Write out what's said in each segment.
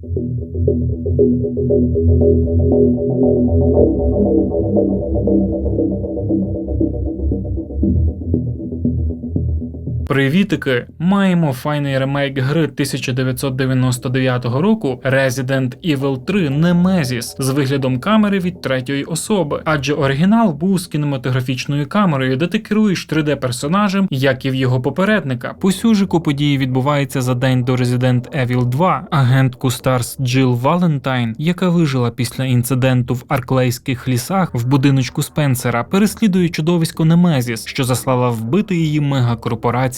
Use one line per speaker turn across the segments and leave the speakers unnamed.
Thank you. Привітики! Маємо файний ремейк гри 1999 року Resident Evil 3 Nemesis з виглядом камери від третьої особи, адже оригінал був з кінематографічною камерою, де ти керуєш 3D персонажем, як і в його попередника. По сюжику події відбуваються за день до Resident Evil 2. Агентку Старс Джилл Валентайн, яка вижила після інциденту в Арклейських лісах в будиночку Спенсера, переслідує чудовисько Немезіс, що заслала вбити її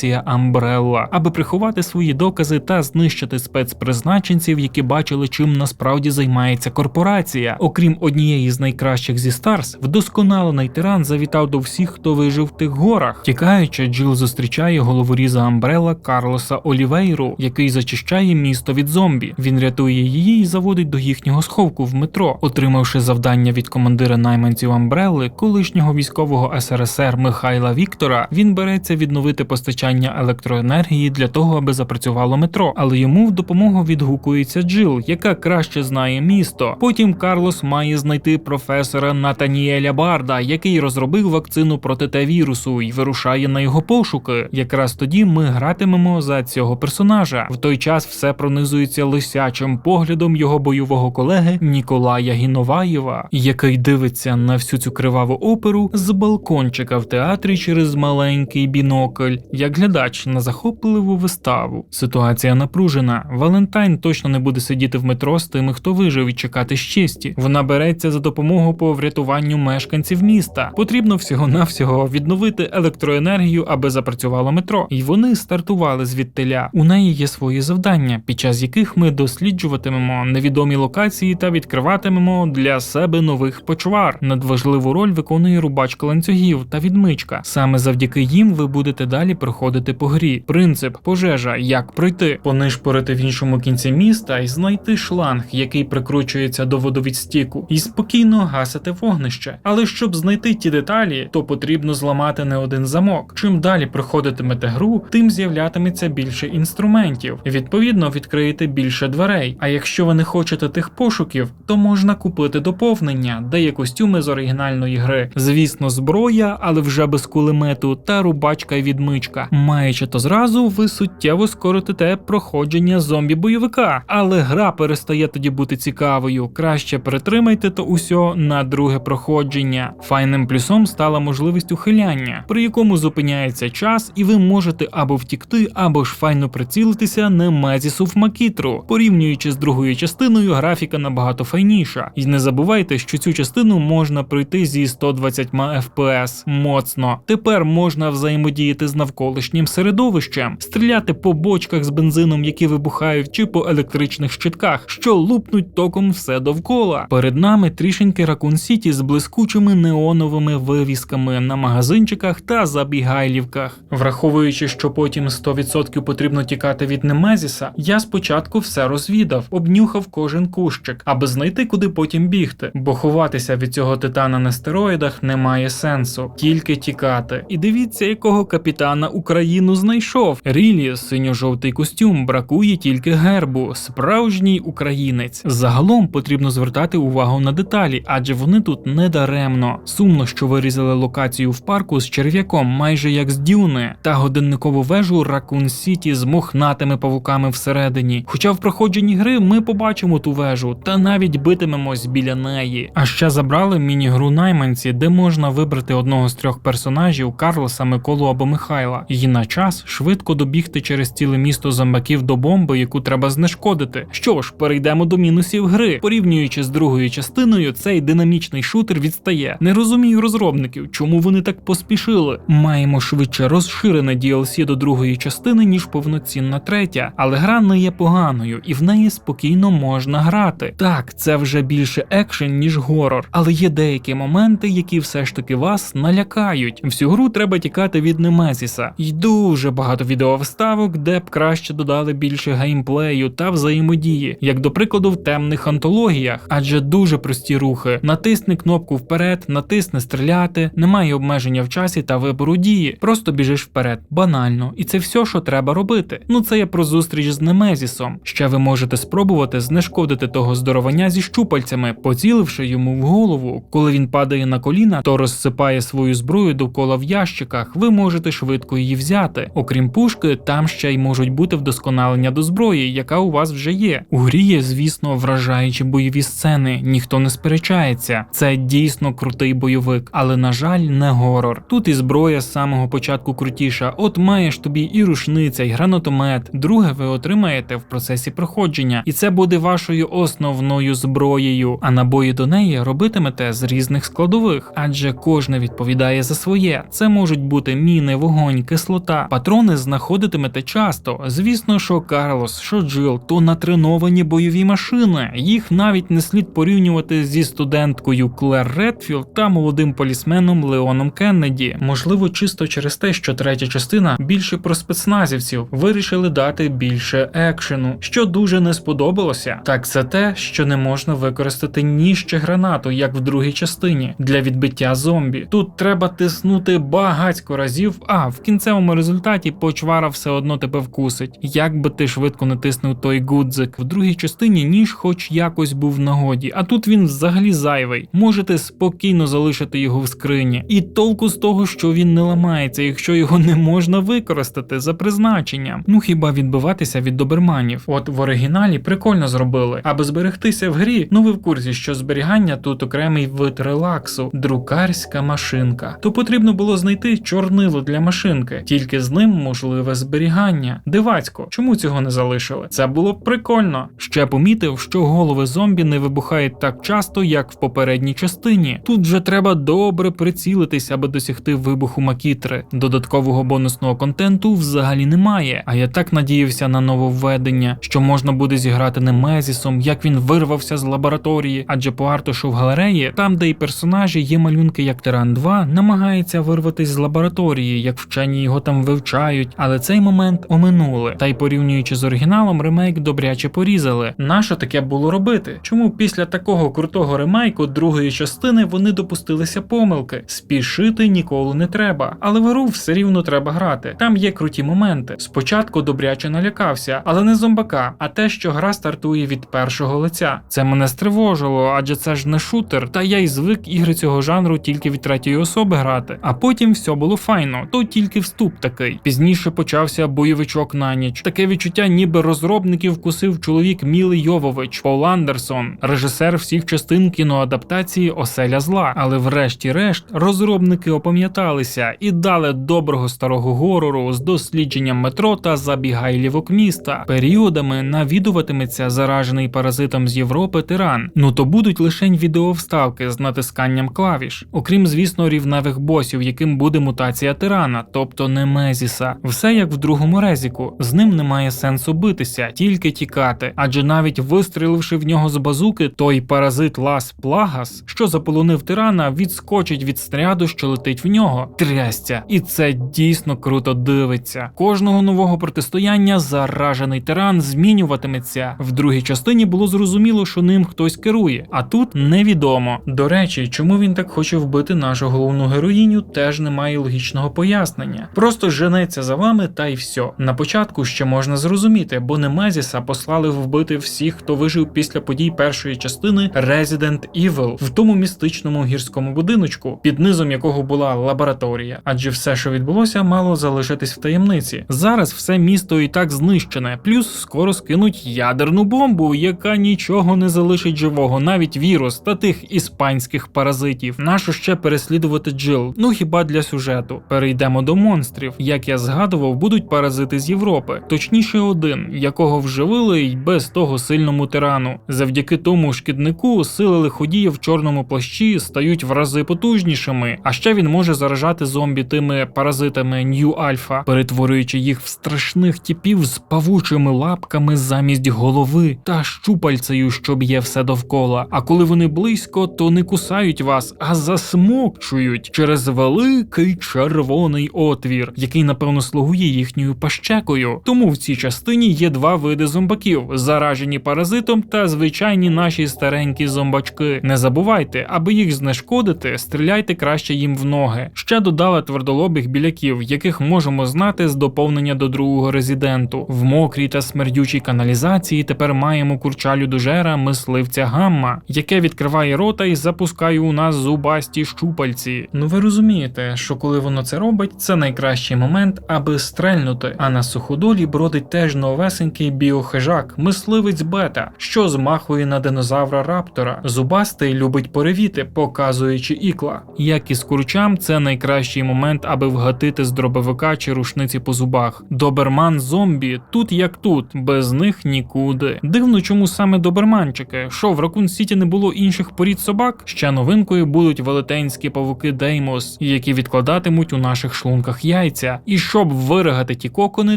мегакорпорація Umbrella, аби приховати свої докази та знищити спецпризначенців, які бачили, чим насправді займається корпорація. Окрім однієї з найкращих зі Старс, вдосконалений тиран завітав до всіх, хто вижив в тих горах. Тікаючи, Джил зустрічає головоріза Амбрела Карлоса Олівейру, який зачищає місто від зомбі. Він рятує її і заводить до їхнього сховку в метро, отримавши завдання від командира найманців Амбрелли, колишнього військового СРСР Михайла Віктора. Він береться відновити постачання електроенергії для того, аби запрацювало метро. Але йому в допомогу відгукується Джил, яка краще знає місто. Потім Карлос має знайти професора Натаніеля Барда, який розробив вакцину проти Т-вірусу і вирушає на його пошуки. Якраз тоді ми гратимемо за цього персонажа. В той час все пронизується лисячим поглядом його бойового колеги Ніколая Гіноваєва, який дивиться на всю цю криваву оперу з балкончика в театрі через маленький бінокль, як глядач на захопливу виставу. Ситуація напружена. Валентайн точно не буде сидіти в метро з тими, хто вижив і чекати з честі. Вона береться за допомогу по врятуванню мешканців міста. Потрібно всього-навсього відновити електроенергію, аби запрацювало метро. І вони стартували звідтиля. У неї є свої завдання, під час яких ми досліджуватимемо невідомі локації та відкриватимемо для себе нових почвар. Надважливу роль виконує рубачка ланцюгів та відмичка. Саме завдяки їм ви будете далі проходити по грі. Принцип пожежа, як пройти, понишпорити в іншому кінці міста і знайти шланг, який прикручується до водовідстіку, і спокійно гасити вогнище. Але щоб знайти ті деталі, то потрібно зламати не один замок. Чим далі проходитимете гру, тим з'являтиметься більше інструментів. Відповідно, відкриєте більше дверей. А якщо ви не хочете тих пошуків, то можна купити доповнення, де є костюми з оригінальної гри. Звісно, зброя, але вже без кулемету, та рубачка і відмичка. Маючи то зразу, ви суттєво скоротите проходження зомбі-бойовика, але гра перестає тоді бути цікавою. Краще перетримайте то усьо на друге проходження. Файним плюсом стала можливість ухиляння, при якому зупиняється час, і ви можете або втікти, або ж файно прицілитися Немезісу в Макітру. Порівнюючи з другою частиною, графіка набагато файніша. І не забувайте, що цю частину можна пройти зі 120 FPS. Моцно. Тепер можна взаємодіяти з навколишнім середовищем, стріляти по бочках з бензином, які вибухають, чи по електричних щитках, що лупнуть током все довкола. Перед нами трішеньки Ракун Сіті з блискучими неоновими вивісками на магазинчиках та забігайлівках. Враховуючи, що потім 100% потрібно тікати від Немезіса, я спочатку все розвідав, обнюхав кожен кущик, аби знайти, куди потім бігти, бо ховатися від цього титана на стероїдах немає сенсу, тільки тікати. І дивіться, якого капітана Україну знайшов. Рілі, синьо-жовтий костюм, бракує тільки гербу, справжній українець. Загалом потрібно звертати увагу на деталі, адже вони тут не даремно. Сумно, що вирізали локацію в парку з черв'яком, майже як з дюни, та годинникову вежу Ракун Сіті з мохнатими павуками всередині. Хоча в проходженні гри ми побачимо ту вежу, та навіть битимемось біля неї. А ще забрали міні-гру найманці, де можна вибрати одного з трьох персонажів Карлоса, Миколу або Михайла. І на час швидко добігти через ціле місто зомбаків до бомби, яку треба знешкодити. Що ж, перейдемо до мінусів гри. Порівнюючи з другою частиною, цей динамічний шутер відстає. Не розумію розробників, чому вони так поспішили. Маємо швидше розширене DLC до другої частини, ніж повноцінна третя, але гра не є поганою, і в неї спокійно можна грати. Так, це вже більше екшен, ніж горор, але є деякі моменти, які все ж таки вас налякають. Всю гру треба тікати від Немезіса. Дуже багато відеовставок, де б краще додали більше геймплею та взаємодії, як до прикладу в темних антологіях, адже дуже прості рухи. Натисни кнопку вперед, натисни стріляти, немає обмеження в часі та вибору дії. Просто біжиш вперед, банально, і це все, що треба робити. Ну це я про зустріч з Немезісом. Ще ви можете спробувати знешкодити того здоровання зі щупальцями, поціливши йому в голову. Коли він падає на коліна, то розсипає свою зброю довкола в ящиках. Ви можете швидко її взяти. Окрім пушки, там ще й можуть бути вдосконалення до зброї, яка у вас вже є. У грі є, звісно, вражаючі бойові сцени, ніхто не сперечається. Це дійсно крутий бойовик, але на жаль, не горор. Тут і зброя з самого початку крутіша. От маєш тобі і рушниця, і гранатомет. Друге ви отримаєте в процесі проходження, і це буде вашою основною зброєю. А набої до неї робитимете з різних складових, адже кожне відповідає за своє. Це можуть бути міни, вогонь, кислота. Патрони знаходитимете часто. Звісно, що Карлос, що Джил, то натреновані бойові машини. Їх навіть не слід порівнювати зі студенткою Клер Редфілд та молодим полісменом Леоном Кеннеді. Можливо, чисто через те, що третя частина більше про спецназівців вирішили дати більше екшену, що дуже не сподобалося. Так це те, що не можна використати ніж чи гранату, як в другій частині, для відбиття зомбі. Тут треба тиснути багатько разів, а в кінцевому результаті почвара все одно тебе вкусить. Як би ти швидко не тиснув той гудзик. В другій частині ніж хоч якось був в нагоді, а тут він взагалі зайвий. Можете спокійно залишити його в скрині. І толку з того, що він не ламається, якщо його не можна використати за призначенням. Ну хіба відбиватися від доберманів? От в оригіналі прикольно зробили. Аби зберегтися в грі, ну ви в курсі, що зберігання тут окремий вид релаксу, друкарська машинка. То потрібно було знайти чорнило для машинки, тільки з ним можливе зберігання. Дивацько, чому цього не залишили? Це було б прикольно. Ще помітив, що голови зомбі не вибухають так часто, як в попередній частині. Тут же треба добре прицілитись, аби досягти вибуху макітри. Додаткового бонусного контенту взагалі немає. А я так надіявся на нововведення, що можна буде зіграти Немезісом, як він вирвався з лабораторії, адже по артушу в галереї, там, де і персонажі є малюнки, як Тиран 2, намагається вирватись з лабораторії, як вчені його там вивчають, але цей момент оминули. Та й порівнюючи з оригіналом, ремейк добряче порізали. Нащо таке було робити? Чому після такого крутого ремейку другої частини вони допустилися помилки? Спішити ніколи не треба, але в гру все рівно треба грати. Там є круті моменти. Спочатку добряче налякався, але не зомбака, а те, що гра стартує від першого лиця. Це мене стривожило, адже це ж не шутер. Та я й звик ігри цього жанру тільки від третьої особи грати. А потім все було файно, то тільки вступ такий. Пізніше почався бойовичок на ніч. Таке відчуття, ніби розробників вкусив чоловік Міли Йовович, Пол Андерсон, режисер всіх частин кіноадаптації Оселя зла. Але врешті-решт розробники опам'яталися і дали доброго старого горору з дослідженням метро та забігайлівок міста. Періодами навідуватиметься заражений паразитом з Європи тиран. Ну то будуть лише відеовставки з натисканням клавіш, окрім, звісно, рівневих босів, яким буде мутація тирана, тобто Немезіса. Все як в другому резіку. З ним немає сенсу битися, тільки тікати. Адже навіть вистріливши в нього з базуки, той паразит Лас Плагас, що заполонив тирана, відскочить від снаряду, що летить в нього. Трястя. І це дійсно круто дивиться. Кожного нового протистояння заражений тиран змінюватиметься. В другій частині було зрозуміло, що ним хтось керує, а тут невідомо. До речі, чому він так хоче вбити нашу головну героїню, теж немає логічного пояснення. Просто женеться за вами та й все. На початку ще можна зрозуміти, бо Немезіса послали вбити всіх, хто вижив після подій першої частини Resident Evil в тому містичному гірському будиночку, під низом якого була лабораторія. Адже все, що відбулося, мало залишитись в таємниці. Зараз все місто і так знищене, плюс скоро скинуть ядерну бомбу, яка нічого не залишить живого, навіть вірус та тих іспанських паразитів. Нащо ще переслідувати Джил? Ну хіба для сюжету? Перейдемо до монстрів. Як я згадував, будуть паразити з Європи, точніше, один, якого вживили й без того сильному тирану. Завдяки тому шкіднику сили лиходія в чорному плащі стають в рази потужнішими, а ще він може заражати зомбі тими паразитами Нью Альфа, перетворюючи їх в страшних типів з павучими лапками замість голови та щупальцею, що б'є все довкола. А коли вони близько, то не кусають вас, а засмокчують через великий червоний отвір. Звір, який напевно слугує їхньою пащекою. Тому в цій частині є два види зомбаків: заражені паразитом та звичайні наші старенькі зомбачки. Не забувайте, аби їх знешкодити, стріляйте краще їм в ноги. Ще додали твердолобих біляків, яких можемо знати з доповнення до другого резиденту. В мокрій та смердючій каналізації тепер маємо курчалю дожера мисливця гамма, яке відкриває рота і запускає у нас зубасті щупальці. Ну ви розумієте, що коли воно це робить, це найкращий момент, аби стрельнути. А на суходолі бродить теж новесенький біохижак, мисливець бета, що змахує на динозавра раптора. Зубастий любить перевіти, показуючи ікла. Як і з курчам, це найкращий момент, аби вгатити з дробовика чи рушниці по зубах. Доберман зомбі тут як тут, без них нікуди. Дивно, чому саме доберманчики. Що в Ракун Сіті не було інших порід собак? Ще новинкою будуть велетенські павуки Деймос, які відкладатимуть у наших шлунках яйця. І щоб виригати ті кокони,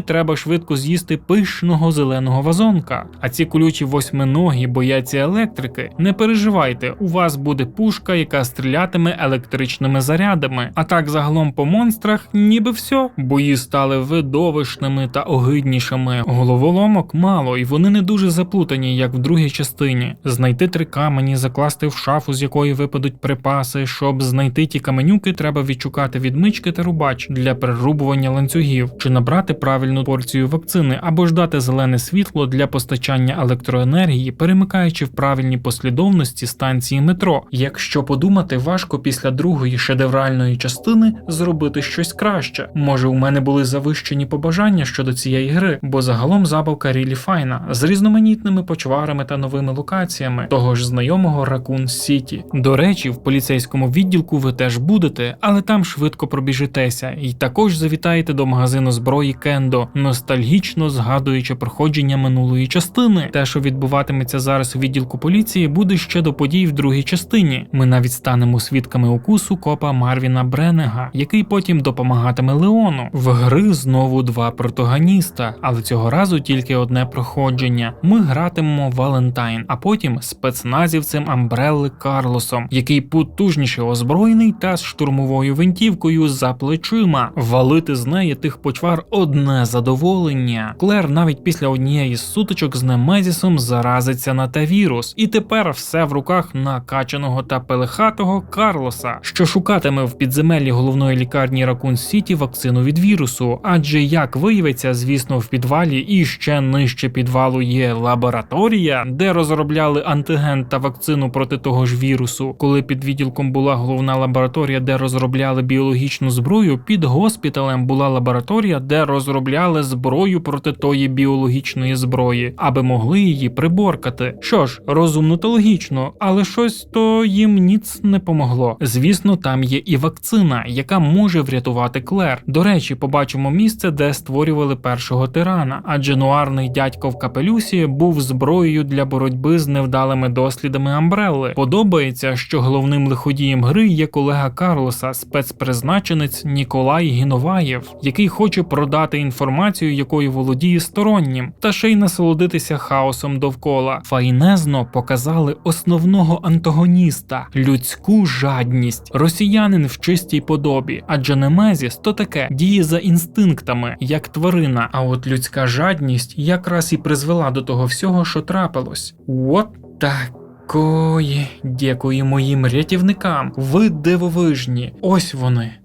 треба швидко з'їсти пишного зеленого вазонка. А ці колючі восьминогі бояться електрики. Не переживайте, у вас буде пушка, яка стрілятиме електричними зарядами. А так загалом по монстрах, ніби все. Бої стали видовищними та огиднішими. Головоломок мало, і вони не дуже заплутані, як в другій частині. Знайти три камені, закласти в шафу, з якої випадуть припаси. Щоб знайти ті каменюки, треба відшукати відмички та рубач для перерубування ланцюгів, чи набрати правильну порцію вакцини, або ж дати зелене світло для постачання електроенергії, перемикаючи в правильній послідовності станції метро. Якщо подумати, важко після другої шедевральної частини зробити щось краще. Може, у мене були завищені побажання щодо цієї гри, бо загалом забавка рілі файна з різноманітними почварами та новими локаціями того ж знайомого Ракун Сіті. До речі, в поліцейському відділку ви теж будете, але там швидко пробіжитеся, і також завітаєте до магазину зброї Кендо, ностальгічно згадуючи проходження минулої частини. Те, що відбуватиметься зараз у відділку поліції, буде ще до подій в другій частині. Ми навіть станемо свідками укусу копа Марвіна Бренега, який потім допомагатиме Леону. В гри знову два протагоніста, але цього разу тільки одне проходження. Ми гратимемо Валентайн, а потім спецназівцем Амбрелли Карлосом, який потужніше озброєний та з штурмовою винтівкою за плечима. Валити з неї тих почвар одне задоволення. Клер навіть після однієї з сутичок з Немезісом заразиться на те вірус, і тепер все в руках накачаного та пелехатого Карлоса, що шукатиме в підземеллі головної лікарні Ракун Сіті вакцину від вірусу. Адже як виявиться, звісно, в підвалі і ще нижче підвалу є лабораторія, де розробляли антиген та вакцину проти того ж вірусу. Коли під відділком була головна лабораторія, де розробляли біологічну зброю, під госпіталем була лабораторія, де розробляли зброю проти тої біологічної зброї, аби могли її приборкати. Що ж, розумно та логічно, але щось то їм ніц не помогло. Звісно, там є і вакцина, яка може врятувати Клер. До речі, побачимо місце, де створювали першого тирана, адже нуарний дядько в капелюсі був зброєю для боротьби з невдалими дослідами Амбрелли. Подобається, що головним лиходієм гри є колега Карлоса, спецпризначенець Ніколай Гіноваєв, який хоче продати інформацію, якою володіє стороннім, та ще й насолодитися хаосом довкола. Файнезно показали основного антагоніста людську жадність, росіянин в чистій подобі, адже Немезіс то таке діє за інстинктами, як тварина. А от людська жадність якраз і призвела до того всього, що трапилось. От такої. Дякую моїм рятівникам. Ви дивовижні. Ось вони.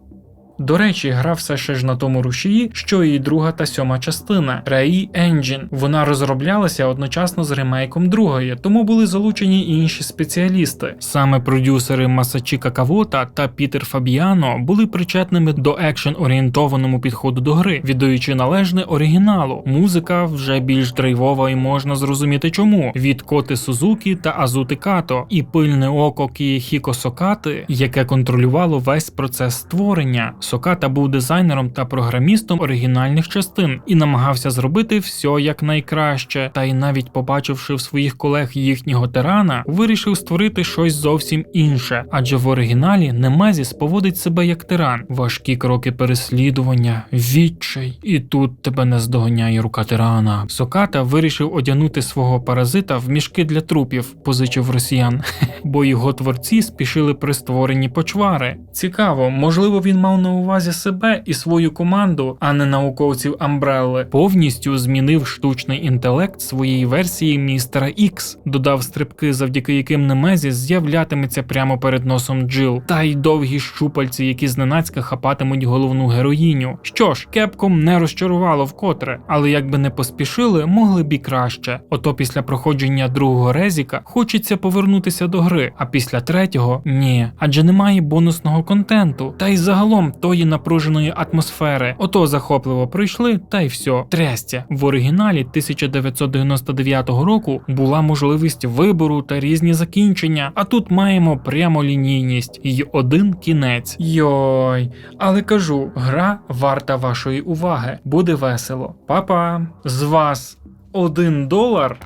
До речі, гра все ще ж на тому рушії, що і друга та сьома частина Ray Engine. Вона розроблялася одночасно з ремейком другої, тому були залучені і інші спеціалісти. Саме продюсери Масачіка Кавота та Пітер Фабіано були причетними до екшен орієнтованому підходу до гри, віддаючи належне оригіналу. Музика вже більш драйвова і можна зрозуміти чому від Коти Сузукі та Азути Като, і пильне око Кієхіко Сокати, яке контролювало весь процес створення. Соката був дизайнером та програмістом оригінальних частин і намагався зробити все якнайкраще. Та й навіть побачивши в своїх колег їхнього тирана, вирішив створити щось зовсім інше, адже в оригіналі Немезіс поводить себе як тиран, важкі кроки переслідування, відчай, і тут тебе не здоганяє рука тирана. Соката вирішив одягнути свого паразита в мішки для трупів, позичив росіян, бо його творці спішили при створенні почвари. Цікаво, можливо, він мав на увазі себе і свою команду, а не науковців Амбрелли, повністю змінив штучний інтелект своєї версії містера Ікс, додав стрибки, завдяки яким Немезіс з'являтиметься прямо перед носом Джил, та й довгі щупальці, які зненацька хапатимуть головну героїню. Що ж, кепком не розчарувало вкотре, але якби не поспішили, могли б і краще. Ото після проходження другого резіка хочеться повернутися до гри, а після третього ні, адже немає бонусного контенту, та й загалом тої напруженої атмосфери. Ото захопливо пройшли, та й все. Трястя в оригіналі 1999 року була можливість вибору та різні закінчення, а тут маємо прямолінійність і один кінець. Йой, але кажу, гра варта вашої уваги. Буде весело. Па-па, з вас один долар.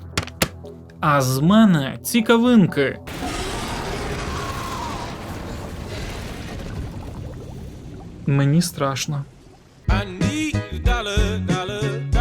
А з мене цікавинки. Мені страшно.
A dollar, dollar,